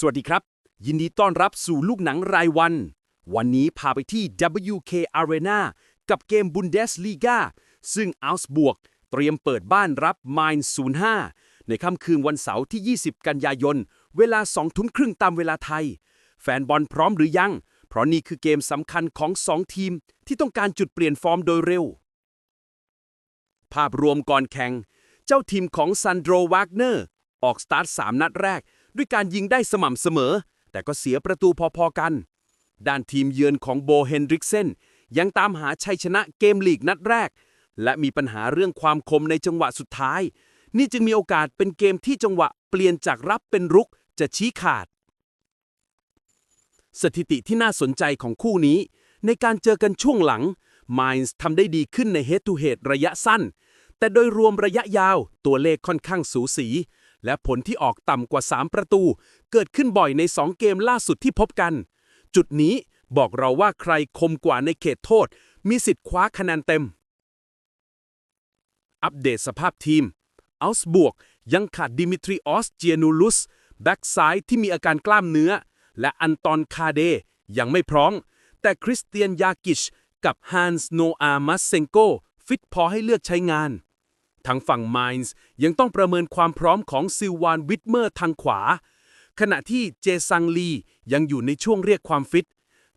สวัสดีครับ ยินดีต้อนรับสู่ลูกหนังรายวัน วันนี้พาไปที่ WK Arena กับเกม Bundesliga ซึ่ง Augsburg เตรียมเปิดบ้านรับ Mainz 05 ในค่ำคืนวันเสาร์ที่ 20 กันยายน เวลา 2 ทุ่มครึ่งตามเวลาไทย แฟนบอลพร้อมหรือยัง เพราะนี่คือเกมสำคัญของ 2 ทีม ที่ต้องการจุดเปลี่ยนฟอร์มโดยเร็ว ภาพรวมก่อนแข่ง เจ้าทีมของซันโดรวากเนอร์ออกสตาร์ท 3 นัดแรก ด้วยการยิงได้สม่ำเสมอ แต่ก็เสียประตูพอๆกัน ด้านทีมเยือนของโบเฮนริกเซนยังตามหาชัยชนะเกมลีกนัดแรก และมีปัญหาเรื่องความคมในจังหวะสุดท้าย นี่จึงมีโอกาสเป็นเกมที่จังหวะเปลี่ยนจากรับเป็นรุกจะชี้ขาด สถิติที่น่าสนใจของคู่นี้ ในการเจอกันช่วงหลัง m i n d s ทำได้ดีขึ้นใน Head to Head ระยะสั้น แต่โดยรวมระยะยาวตัวเลขค่อนข้างสูสี และผลที่ออกต่ำกว่า 3 ประตู เกิดขึ้นบ่อยใน 2 เกมล่าสุดที่พบกัน จุดนี้บอกเราว่าใครคมกว่าในเขตโทษ มีสิทธิ์คว้าคะแนนเต็ม อัปเดตสภาพทีมอัลส์บวกยังขาดดิมิทรีออสเจียนูลุส แบ็กซ้ายที่มีอาการกล้ามเนื้อ และอันตอนคาเดยังไม่พร้อม แต่คริสเตียนยากิช กับฮันส์โนอามัสเซงโก ฟิตพอให้เลือกใช้งาน ทางฝั่งม i n ส์ยังต้องประเมินความพร้อมของซิลวานวิทเมอร์ทางขวา ขณะที่เจซังลียังอยู่ในช่วงเรียกความฟิต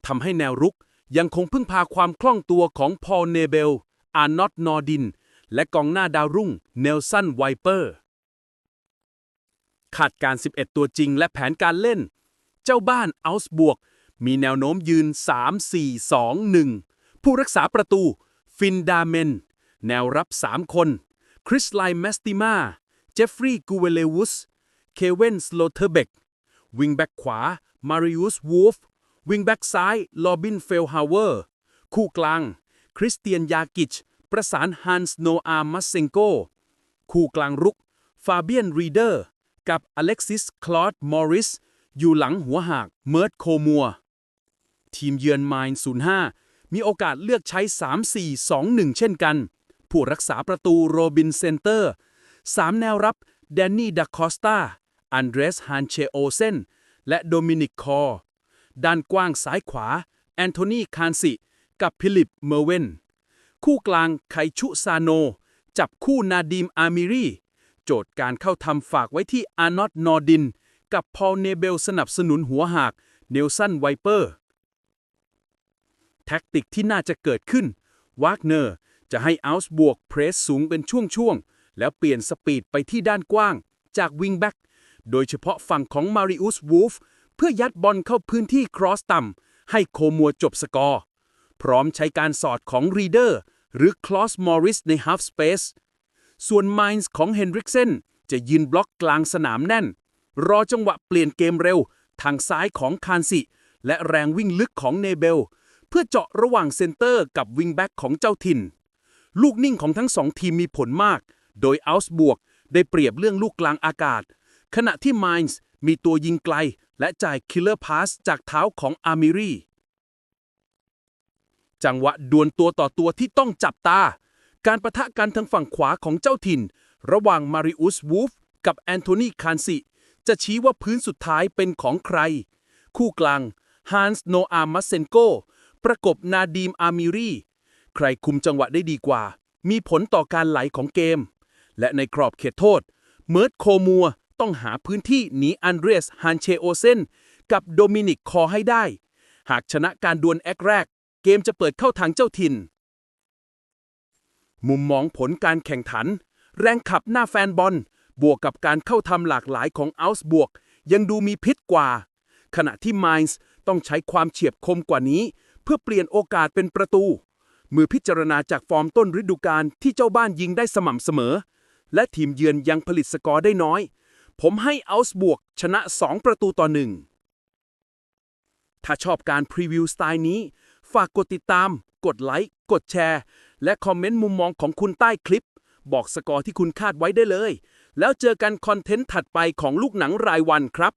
ทำให้แนวรุกยังคงพึ่งพาความคล่องตัวของพอลเนเบล อาร์นอตนอร์ดิน และกองหน้าดาวรุ่ง เนลสันไวเปอร์ ขาดการ 11 ตัวจริงและแผนการเล่น เจ้าบ้านอัลส์บวก มีแนวโน้มยืน 3-4-2-1 ผู้รักษาประตู ฟินดาเมน แนวรับ 3 คน คริสไลแมสติมา เจฟฟรีย์กูเวเลวุส เคเวนสโลเทอร์เบก วิงแบ็กขวา มาริอุสวูฟ วิงแบ็กซ้าย ลอบินเฟลฮาวเวอร์ คู่กลาง คริสเตียนยากิช ประสานฮันส์โนอาร์มัสเซงโก คู่กลางรุก ฟาเบียนรีเดอร์ กับอเล็กซิส คลอดมอริส อยู่หลังหัวหาก เมิร์ดโคมัว ทีมเยือนไมน์05 มีโอกาสเลือกใช้ 3-4-2-1 เช่นกัน ผู้รักษาประตูโรบินเซนเตอร์ 3 แนวรับแดนนี่ดาคอสตาอันเดรสฮันเชโอเซนและโดมินิกคอร์ด้านกว้างซ้ายขวา แอนโทนีคานซิกับพิลิปเมอร์เวนคู่กลางไคชุซาโน จับคู่นาดีมอามิรีโจทย์การเข้าทำฝากไว้ที่อาร์นอตนอร์ดิน กับพอลเนเบลสนับสนุนหัวหากเนลสันไวเปอร์ แท็กติกที่น่าจะเกิดขึ้น วากเนอร์ จะให้อัลส์บวกเพรสสูงเป็นช่วงๆ แล้วเปลี่ยนสปีดไปที่ด้านกว้าง จากวิงแบ็กโดยเฉพาะฝั่งของมาริอุสวูฟเพื่อยัดบอลเข้าพื้นที่ครอสต่ำให้โคมัวจบสกอร์ พร้อมใช้การสอดของรีเดอร์หรือคลอสมอริสในฮาฟสเปซส่วนม i n ส์ของเฮนริกเซนจะยืนบล็อกกลางสนามแน่น รอจังหวะเปลี่ยนเกมเร็ว ทางซ้ายของคานซิและแรงวิ่งลึกของเนเบล เพื่อเจาะระหว่างเซนเตอร์กับวิงแบ็กของเจ้าถิ่น ลูกนิ่งของทั้งสองทีมมีผลมาก โดยอัลส์บวกได้เปรียบเรื่องลูกกลางอากาศ ขณะที่ม i n ส์มีตัวยิงไกล และจ่ายคิลเลอร์พาสจากเท้าของอามิรีจังหวะดวลตัวต่อตัวที่ต้องจับตา การประทะกันทางฝั่งขวาของเจ้าถิ่น ระหว่างมาริอุสวูฟกับแอนโทนีคานซิจะชี้ว่าพื้นสุดท้ายเป็นของใคร คู่กลางฮันส์โนอามัสเซนโกประกบนาดีมอามิรี ใครคุมจังหวะได้ดีกว่า มีผลต่อการไหลของเกม และในกรอบเขตโทษ เมิร์ดโคมัวต้องหาพื้นที่หนีอันเดรสฮันเชโอเซนกับโดมินิกคอให้ได้ หากชนะการดวลแอคแรก เกมจะเปิดเข้าทางเจ้าถิ่น มุมมองผลการแข่งขัน แรงขับหน้าแฟนบอล บวกกับการเข้าทำหลากหลายของอัลส์บวก ยังดูมีพิษกว่า ขณะที่ม i n ส์ต้องใช้ความเฉียบคมกว่านี้ เพื่อเปลี่ยนโอกาสเป็นประตู เมื่อพิจารณาจากฟอร์มต้นฤดูกาลที่เจ้าบ้านยิงได้สม่ำเสมอ และทีมเยือนยังผลิตสกอร์ได้น้อย ผมให้อัลส์บวกชนะ 2 ประตูต่อหนึ่งถ้าชอบการพรีวิวสไตล์นี้ ฝากกดติดตาม กดไลค์ กดแชร์ และคอมเมนต์มุมมองของคุณใต้คลิป บอกสกอร์ที่คุณคาดไว้ได้เลย แล้วเจอกันคอนเทนต์ถัดไปของลูกหนังรายวันครับ